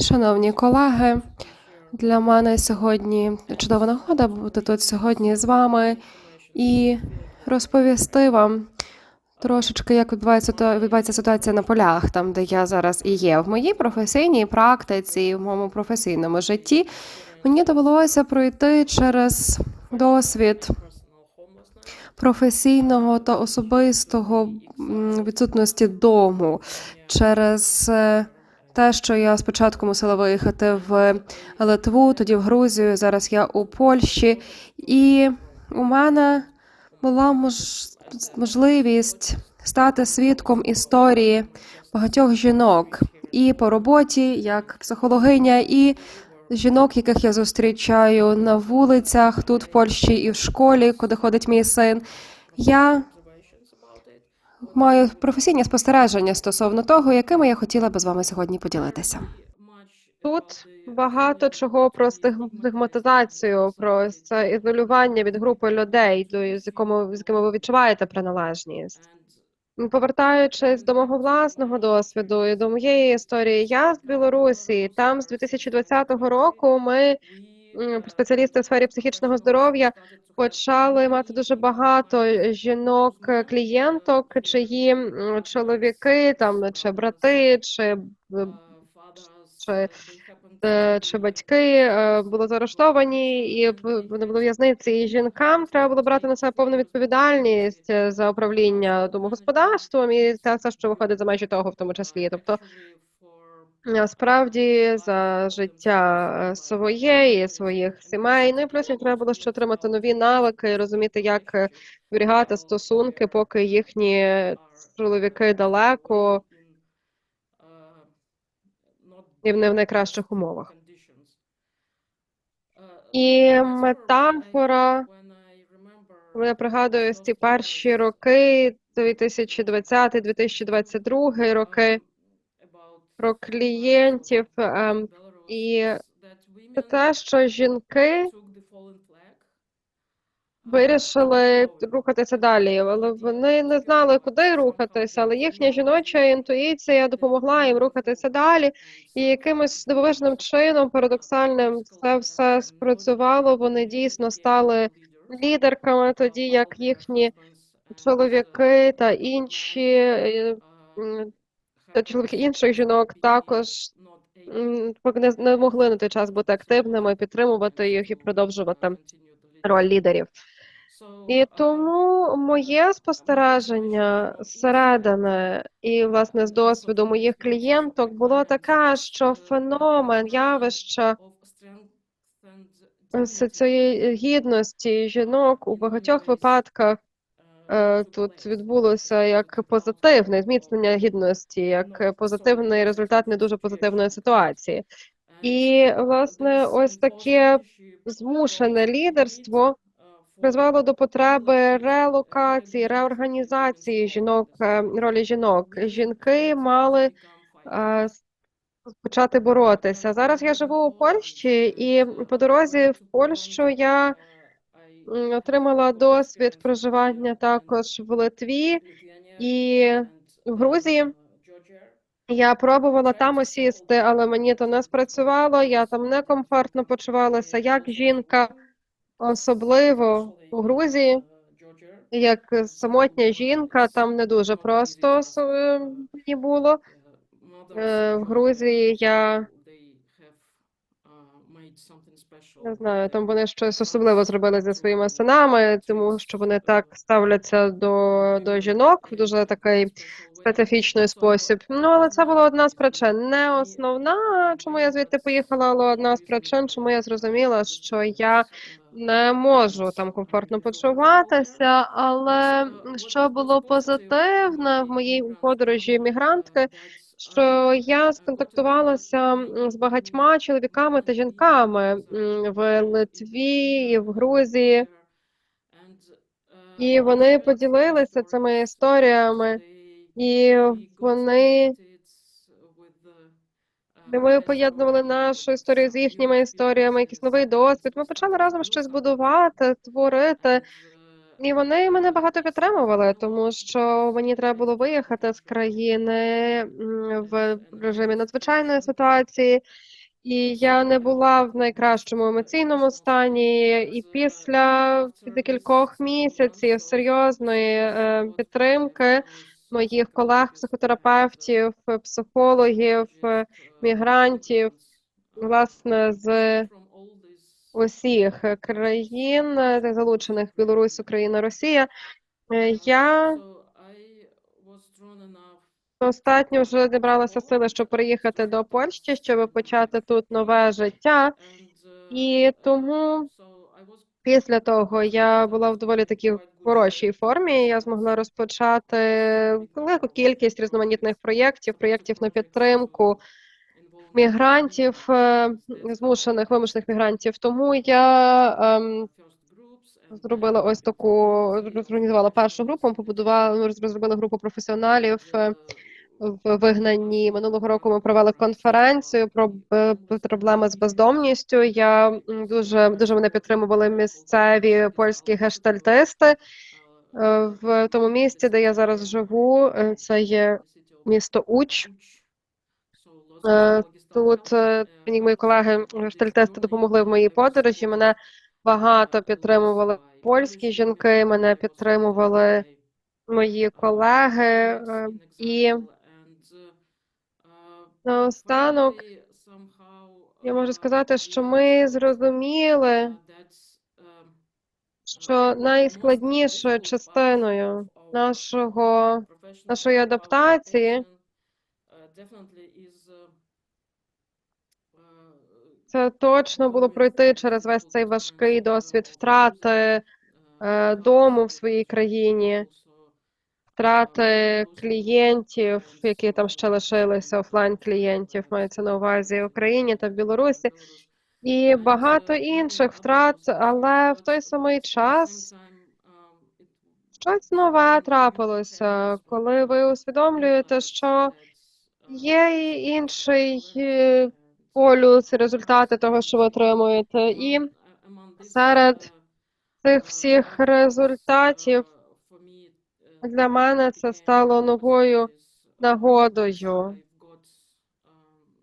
Шановні колеги, для мене сьогодні чудова нагода бути тут сьогодні з вами і розповісти вам трошечки, як відбувається відбувається ситуація на полях, там де я зараз і є. В моїй професійній практиці, в моєму професійному житті мені довелося пройти через досвід професійного та особистого відсутності дому через е, те, що я спочатку мусила виїхати в Литву, тоді в Грузію, зараз я у Польщі, і у мене була мож- можливість стати свідком історії багатьох жінок і по роботі, як психологиня, і жінок, яких я зустрічаю на вулицях тут в Польщі і в школі, куди ходить мій син. Я маю професійні спостереження стосовно того, якими я хотіла би з вами сьогодні поділитися. Тут багато чого про стиг- стигматизацію, про це ізолювання від групи людей, до з якому з якими ви відчуваєте приналежність. Повертаючись до мого власного досвіду і до моєї історії, я з Білорусі. Там з 2020 року ми, спеціалісти в сфері психічного здоров'я, почали мати дуже багато жінок е, клієнток, чиї чоловіки там чи брати, чи чи, е, чи батьки е, були заарештовані і вони були в'язниці. І жінкам треба було брати на себе повну відповідальність е, за управління домогосподарством і те все, що виходить за межі того, в тому числі. Тобто Насправді за життя е, своє і своїх сімей. Ну і плюс їм треба було ще отримати нові навики розуміти, як е, зберігати стосунки, поки їхні чоловіки далеко і не в найкращих умовах. І метафора, я пригадую ці перші роки, 2020-2022 роки, про клієнтів ем, і це те, що жінки вирішили рухатися далі, але вони не знали, куди рухатися, але їхня жіноча інтуїція допомогла їм рухатися далі, і якимось дивовижним чином, парадоксальним, це все спрацювало. Вони дійсно стали лідерками, тоді як їхні чоловіки та інші е, та чоловіки інших жінок також не, не могли на той час бути активними, підтримувати їх і продовжувати роль лідерів. І тому моє спостереження зсередини і власне з досвіду моїх клієнток було таке, що феномен явища цієї гідності жінок у багатьох випадках е, тут відбулося як позитивне зміцнення гідності, як позитивний результат не дуже позитивної ситуації. І власне ось таке змушене лідерство призвело до потреби релокації, реорганізації жінок, е, ролі жінок. Жінки мали е, почати боротися. Зараз я живу у Польщі, і по дорозі в Польщу я отримала досвід проживання також в Литві і в Грузії. Я пробувала там осісти, але мені то не спрацювало. Я там некомфортно почувалася як жінка, особливо у Грузії, як самотня жінка. Там не дуже просто е, мені було. Е, В Грузії я не знаю, там вони щось особливе зробили зі своїми синами, тому що вони так ставляться до, до жінок в дуже такий специфічний спосіб. Ну, але це була одна з причин. Не основна, чому я звідти поїхала, але одна з причин, чому я зрозуміла, що я не можу там комфортно почуватися. Але що було позитивне в моїй подорожі мігрантки, що я сконтактувалася з багатьма чоловіками та жінками в Литві і в Грузії, і вони поділилися цими історіями, і вони ми поєднували нашу історію з їхніми історіями, якийсь новий досвід. Ми почали разом щось будувати, творити. І вони мене багато підтримували, тому що мені треба було виїхати з країни в режимі надзвичайної ситуації, і я не була в найкращому емоційному стані. І після декількох місяців серйозної е, підтримки моїх колег, психотерапевтів, психологів, е, мігрантів, власне, з усіх країн, е, залучених Білорусь, Україна, Росія, е, я достатньо вже зібралася сили, щоб приїхати до Польщі, щоб почати тут нове життя. І тому після того я була в доволі такій хорошій формі. Я змогла розпочати велику кількість різноманітних проєктів, проєктів на підтримку мігрантів, е, змушених вимушених мігрантів. Тому я ем, зробила ось таку, зорганізувала першу групу, побудувала, ми розробили групу професіоналів е, в вигнанні. Минулого року ми провели конференцію про проблеми з бездомністю. Я дуже дуже мене підтримували місцеві польські гештальтисти. Е, В тому місці, де я зараз живу, е, це є місто Уч. Е, Тут е, мені мої колеги гештальтисти допомогли в моїй подорожі. Мене багато підтримували польські жінки, мене підтримували мої колеги. е, І наостанок я можу сказати, що ми зрозуміли, що найскладнішою частиною нашого нашої адаптації це точно було пройти через весь цей важкий досвід втрати е, дому в своїй країні, втрати клієнтів, які там ще лишилися, офлайн клієнтів, мається на увазі в Україні та в Білорусі, і багато інших втрат, але в той самий час щось нове трапилося, коли ви усвідомлюєте, що є інший полюс, результати того, що ви отримуєте, і серед цих всіх результатів для мене це стало новою нагодою,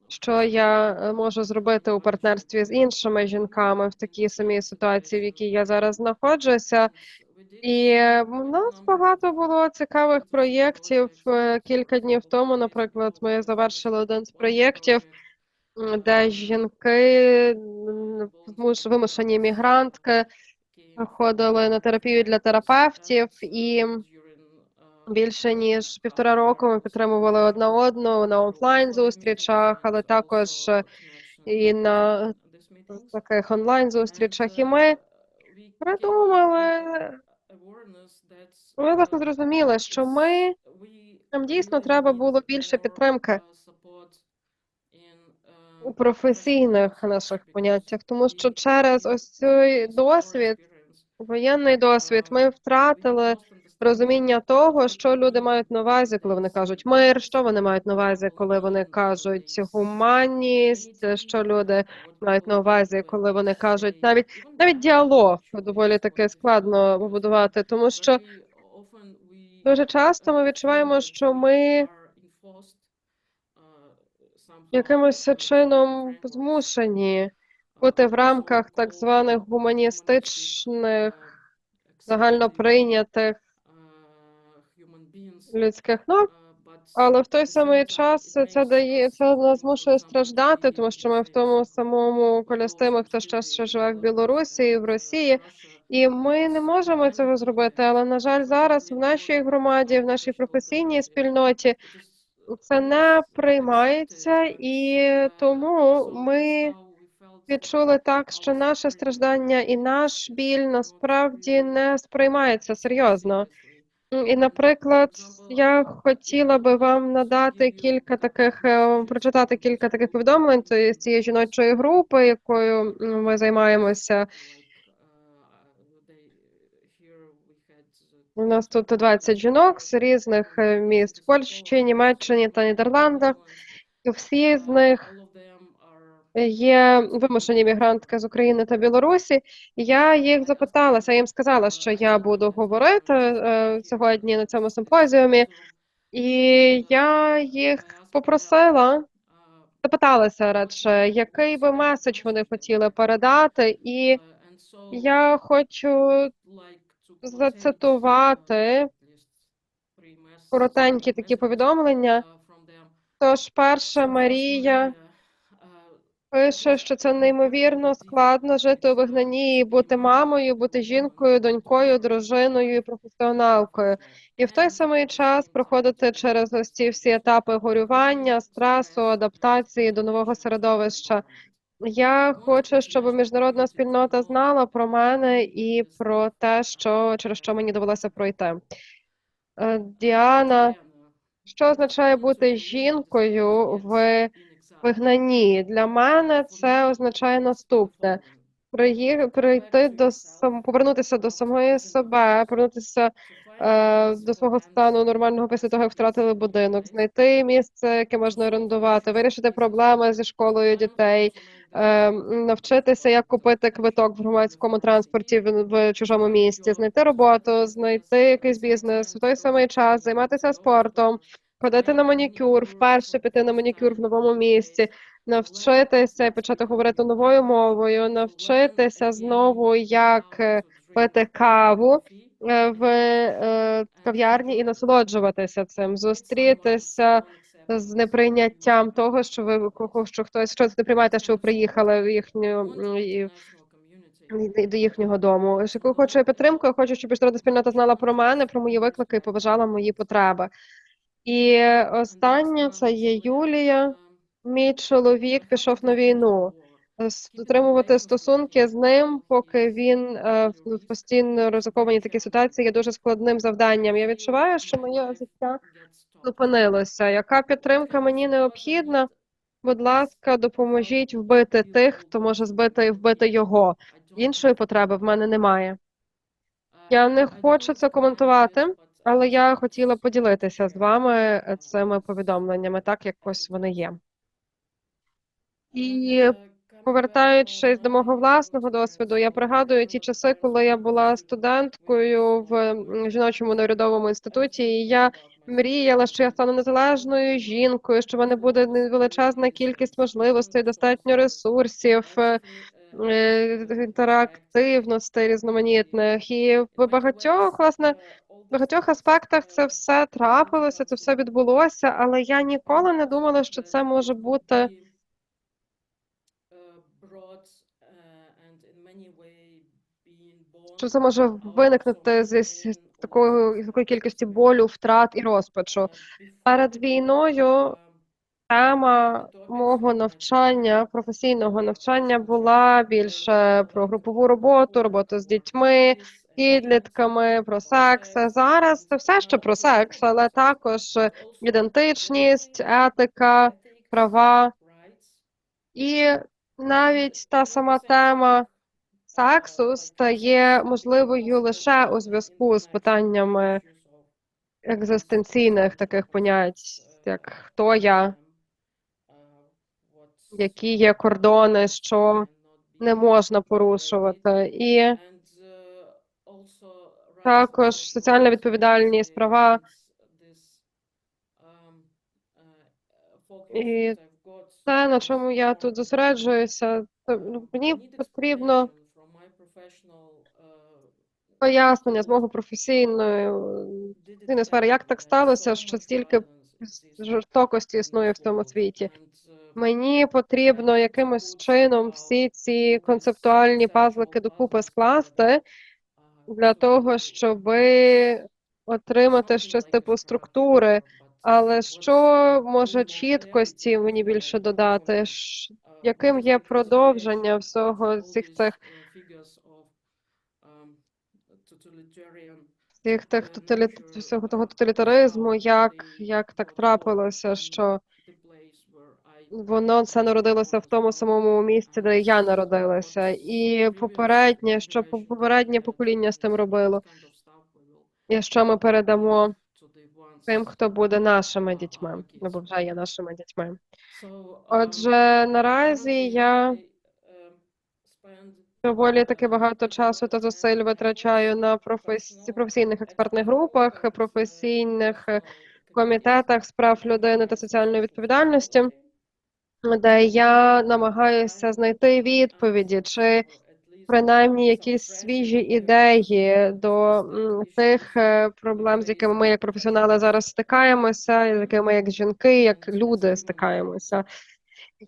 що я е, можу зробити у партнерстві з іншими жінками в такій самій ситуації, в якій я зараз знаходжуся. І е, в нас багато було цікавих проєктів. Е, Кілька днів тому, наприклад, ми завершили один з проєктів, де жінки, вимушені мігрантки, ходили на терапію для терапевтів, і більше ніж півтора року ми підтримували одна одну на офлайн зустрічах, але також і на таких онлайн зустрічах. І ми придумали, ми власне зрозуміли, що ми нам дійсно треба було більше підтримки у професійних наших поняттях, тому що через ось цей досвід, воєнний досвід, ми втратили розуміння того, що люди мають на увазі, коли вони кажуть мир, що вони мають на увазі, коли вони кажуть гуманність, що люди мають на увазі, коли вони кажуть навіть навіть діалог доволі таки складно побудувати, тому що дуже часто ми відчуваємо, що ми якимось чином змушені бути в рамках так званих гуманістичних, загальноприйнятих людських норм, але в той самий час це дає це нас змушує страждати, тому що ми в тому самому колястимі, хто ще ще живе в Білорусі і в Росії, і ми не можемо цього зробити. Але на жаль, зараз в нашій громаді, в нашій професійній спільноті це не приймається, і тому ми відчули так, що наше страждання і наш біль насправді не сприймається серйозно. І, наприклад, я хотіла би вам надати кілька таких, е, прочитати кілька таких повідомлень цієї цієї жіночої групи, якою ми займаємося. У нас тут 20 жінок з різних е, міст Польщі, Німеччині та Нідерландах. Всі з них є вимушені мігрантки з України та Білорусі. Я їх запиталася, я їм сказала, що я буду говорити е, сьогодні на цьому симпозіумі, і я їх попросила, запиталася радше, який би меседж вони хотіли передати, і я хочу зацитувати коротенькі такі повідомлення. Тож, перша Марія пише, що це неймовірно складно жити у вигнанні і бути мамою, бути жінкою, донькою, дружиною і професіоналкою. І в той самий час проходити через ось ці всі етапи горювання, стресу, адаптації до нового середовища. Я хочу, щоб міжнародна спільнота знала про мене і про те, що через що мені довелося пройти. Е, Діана, що означає бути жінкою в вигнанні? Для мене це означає наступне: прийти до повернутися до самої себе, повернутися до свого стану нормального після того, як втратили будинок, знайти місце, яке можна орендувати, вирішити проблеми зі школою дітей, е, навчитися, як купити квиток в громадському транспорті в, чужому місті, знайти роботу, знайти якийсь бізнес, в той самий час займатися спортом, ходити на манікюр, вперше піти на манікюр в новому місці, навчитися почати говорити новою мовою, навчитися знову, як е, пити каву. е, в е, кав'ярні і насолоджуватися цим, зустрітися з неприйняттям того, що ви кого- що хтось що не приймаєте, що ви приїхали в їхню до їхнього дому. Яку хочу підтримку, я хочу, щоб міжнародна спільнота знала про мене, про мої виклики і поважала мої потреби. І останнє це є Юлія. Мій чоловік пішов на війну. С- Дотримувати стосунки з ним, поки він е, в постійно ризикованій такій ситуації, є дуже складним завданням. Я відчуваю, що моє життя зупинилося. Яка підтримка мені необхідна? Будь ласка, допоможіть вбити тих, хто може збити і вбити його. Іншої потреби в мене немає. Я не хочу це коментувати, але я хотіла поділитися з вами е, цими повідомленнями, так як ось вони є. І повертаючись до мого власного досвіду, я пригадую ті часи, коли я була студенткою в жіночому неурядовому інституті, і я мріяла, що я стану незалежною жінкою, що в мене буде величезна кількість можливостей, достатньо ресурсів, е, е, інтерактивностей різноманітних. І в багатьох, власне, в багатьох аспектах це все трапилося, це все відбулося, але я ніколи не думала, що це може бути. Що це може виникнути зі з такої кількості болю, втрат і розпачу. Перед війною тема мого навчання, професійного навчання була більше про групову роботу, роботу з дітьми, підлітками, про секс. Зараз це все ще про секс, але також ідентичність, етика, права і навіть та сама тема сексу стає можливою лише у зв'язку з питаннями екзистенційних таких понять, як хто я, які є кордони, що не можна порушувати, і також соціальна відповідальність, права. І те, на чому я тут зосереджуюся, то, ну, мені потрібно пояснення з мого професійної професійної сфери, як так сталося, що стільки жорстокості існує в цьому світі. Мені потрібно якимось чином всі ці концептуальні пазлики докупи скласти для того, щоб отримати щось типу структури. Але що може чіткості мені більше додати? Яким є продовження всього цих цих всіх тих тоталіт... всього того тоталітаризму, як, як так трапилося, що воно це народилося в тому самому місці, де я народилася, і попереднє, що попереднє покоління з тим робило, і що ми передамо тим, хто буде нашими дітьми, або вже є нашими дітьми. Отже, наразі я доволі таки багато часу та зусиль витрачаю на професі... професійних експертних групах, професійних е, комітетах з прав людини та соціальної відповідальності, де я намагаюся знайти відповіді, чи принаймні якісь свіжі ідеї до тих е, проблем, з якими ми як професіонали зараз стикаємося, з якими як жінки, як люди стикаємося.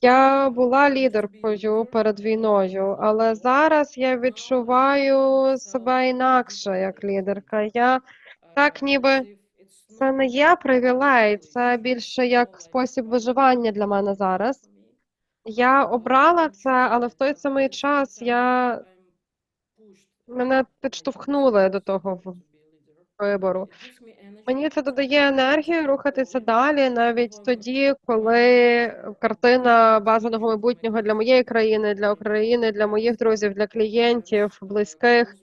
Я була лідеркою перед війною, але зараз я відчуваю себе інакше як лідерка. Я так ніби це не є привілей, це більше як спосіб виживання для мене зараз. Я обрала це, але в той самий час я мене підштовхнули до того вибору. Мені це додає енергію рухатися далі, навіть тоді, коли картина бажаного майбутнього для моєї країни, для України, для моїх друзів, для клієнтів, близьких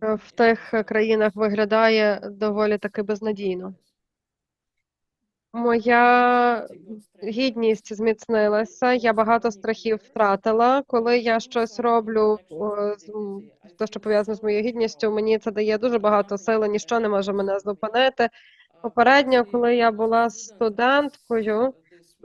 в тих країнах виглядає доволі таки безнадійно. Моя гідність зміцнилася, я багато страхів втратила. Коли я щось роблю, то що пов'язане з моєю гідністю, мені це дає дуже багато сили, ніщо не може мене зупинити. Попередньо, коли я була студенткою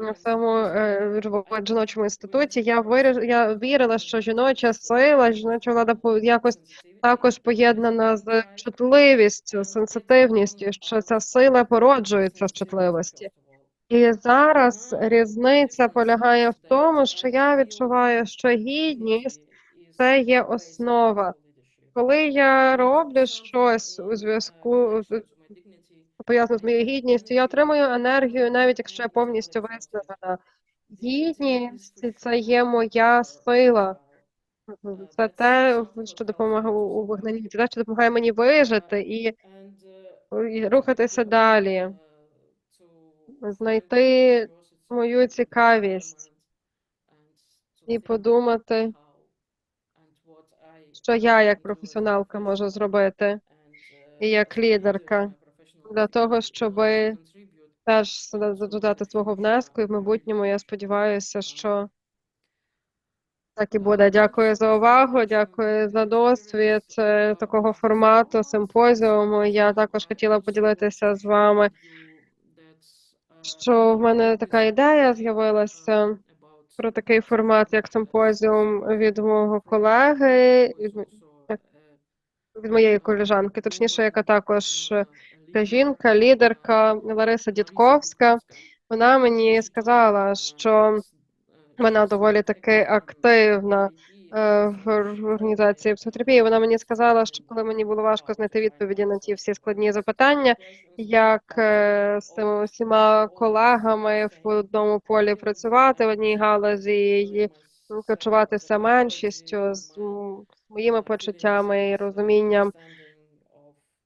в цьому е, жіночому інституті, я виріш... я вірила, що жіноча сила, жіноча влада по- якось також поєднана з чутливістю, сенситивністю, що ця сила породжується з чутливості. І зараз різниця полягає в тому, що я відчуваю, що гідність це є основа. Коли я роблю щось у зв'язку з пов'язане з моєю гідністю, я отримую енергію, навіть якщо я повністю виснажена. Гідність це є моя сила. Це те, що допомагає у вигнанні, це те, що допомагає мені вижити і, і рухатися далі, знайти мою цікавість і подумати, що я як професіоналка можу зробити і як лідерка для того, щоб теж додати свого внеску, і в майбутньому я сподіваюся, що так і буде. Дякую за увагу, дякую за досвід е, такого формату симпозіуму. Я також хотіла поділитися з вами, що в мене така ідея з'явилася про такий формат, як симпозіум від мого колеги, від, моєї колежанки, точніше, яка також та жінка, лідерка Лариса Дідковська. Вона мені сказала, що вона доволі таки активна е, в організації психотерапії. Вона мені сказала, що коли мені було важко знайти відповіді на ті всі складні запитання, як е, з цими всіма колегами в одному полі працювати в одній галузі і почуватися меншістю з моїми почуттями і розумінням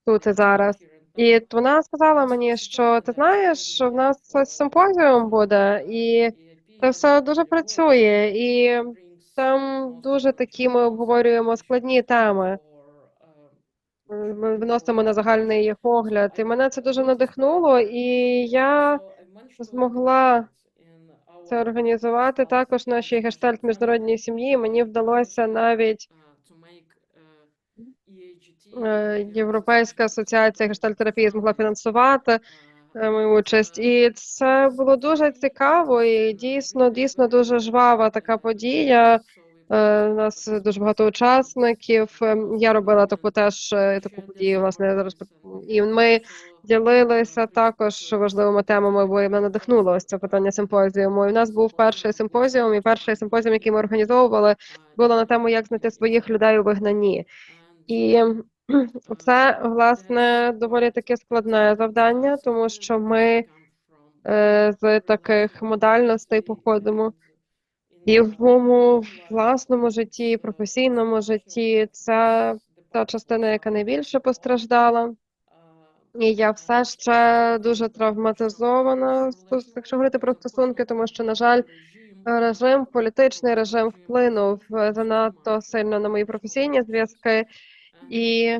тут і зараз. І вона сказала мені, що ти знаєш, в нас симпозіум буде, і це все дуже працює, і там дуже такі ми обговорюємо складні теми. Ми вносимо на загальний їх огляд. І мене це дуже надихнуло, і я змогла це організувати також в нашій гештальт міжнародній сім'ї. Мені вдалося навіть Європейська асоціація гештальтерапії змогла фінансувати е, мою участь. І це було дуже цікаво і дійсно, дійсно дуже жвава така подія. Е, У нас дуже багато учасників. Я робила таку теж е, таку подію, власне, зараз і ми ділилися також важливими темами, бо мене надихнуло ось це питання симпозіуму. І в нас був перший симпозіум, і перший симпозіум, який ми організовували, було на тему, як знайти своїх людей у вигнанні. І це, власне, доволі таке складне завдання, тому що ми е, з таких модальностей походимо. І в моєму власному житті, професійному житті, це та частина, яка найбільше постраждала. І я все ще дуже травматизована, якщо говорити про стосунки, тому що, на жаль, режим, політичний режим вплинув занадто сильно на мої професійні зв'язки. І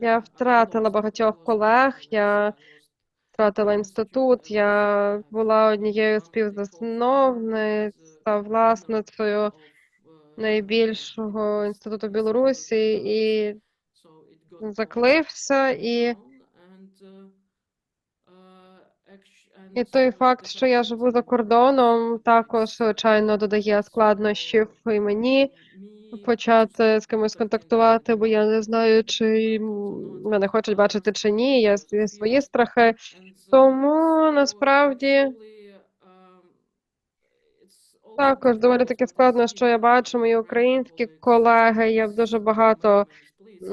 Я втратила багатьох колег, я втратила інститут, я була однією та власницею найбільшого інституту Білорусі. І заклився, і, і той факт, що я живу за кордоном, також, звичайно, додає складнощів і мені почати з кимось контактувати, бо я не знаю, чи мене хочуть бачити чи ні. Я свої страхи. Тому насправді також доволі таки складно, що я бачу мої українські колеги. Є дуже багато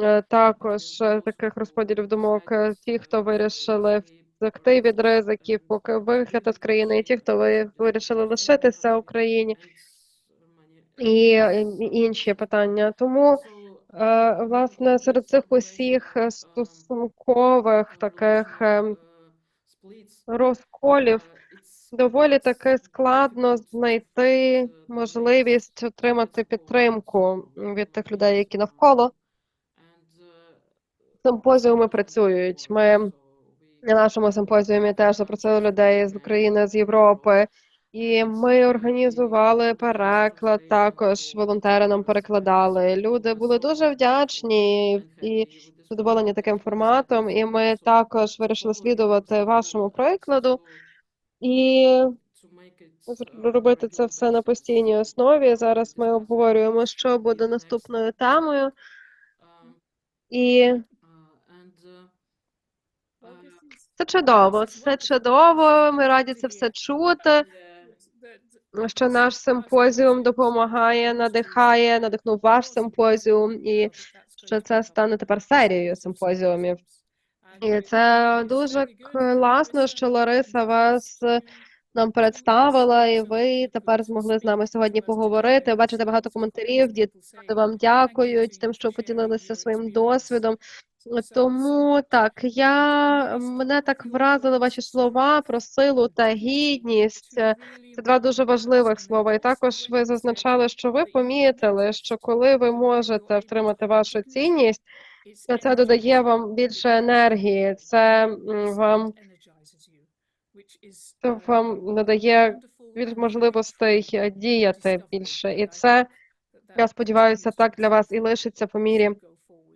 е, також е, таких розподілів думок. Е, Ті, хто вирішили втекти від ризиків, поки виїхати з країни, і ті, хто ви- вирішили лишитися в Україні, і інші питання. Тому Е, Власне, серед цих усіх е, стосункових таких е, розколів доволі таки складно знайти можливість отримати підтримку від тих людей, які навколо симпозіуми працюють. Ми на нашому симпозіумі теж запросили людей з України, з Європи, і ми організували переклад. Також волонтери нам перекладали. Люди були дуже вдячні і задоволені таким форматом. І ми також вирішили слідувати вашому прикладу і робити це все на постійній основі. Зараз ми обговорюємо, що буде наступною темою. І це чудово, це чудово. Ми раді це все чути. Що наш симпозіум допомагає, надихає, надихнув ваш симпозіум, і що це стане тепер серією симпозіумів. І це дуже класно, що Лариса вас е, нам представила, і ви тепер змогли з нами сьогодні поговорити. Бачите багато коментарів. Діти вам дякують тим, що поділилися своїм досвідом. Тому так, я мене так вразили ваші слова про силу та гідність. Це два дуже важливих слова. І також ви зазначали, що ви помітили, що коли ви можете втримати вашу цінність, це додає вам більше енергії. Це вам це вам надає більш можливостей е, діяти більше. І це я сподіваюся, так для вас і лишиться по мірі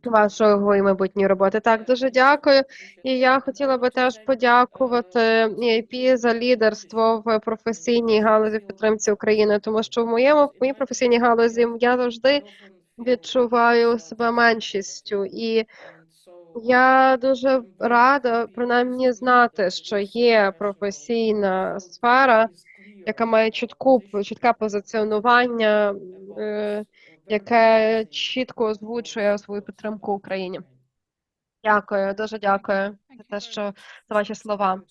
вашої майбутньої роботи. Так, дуже дякую. І я хотіла би теж подякувати EIP за лідерство в професійній галузі підтримці України, тому що в моєму в моїй професійній галузі я завжди відчуваю себе меншістю, і я дуже рада принаймні знати, що є професійна сфера, яка має чітку чітке позиціонування, е, яке чітко озвучує свою підтримку Україні. Дякую, дуже дякую за те, що за ваші слова.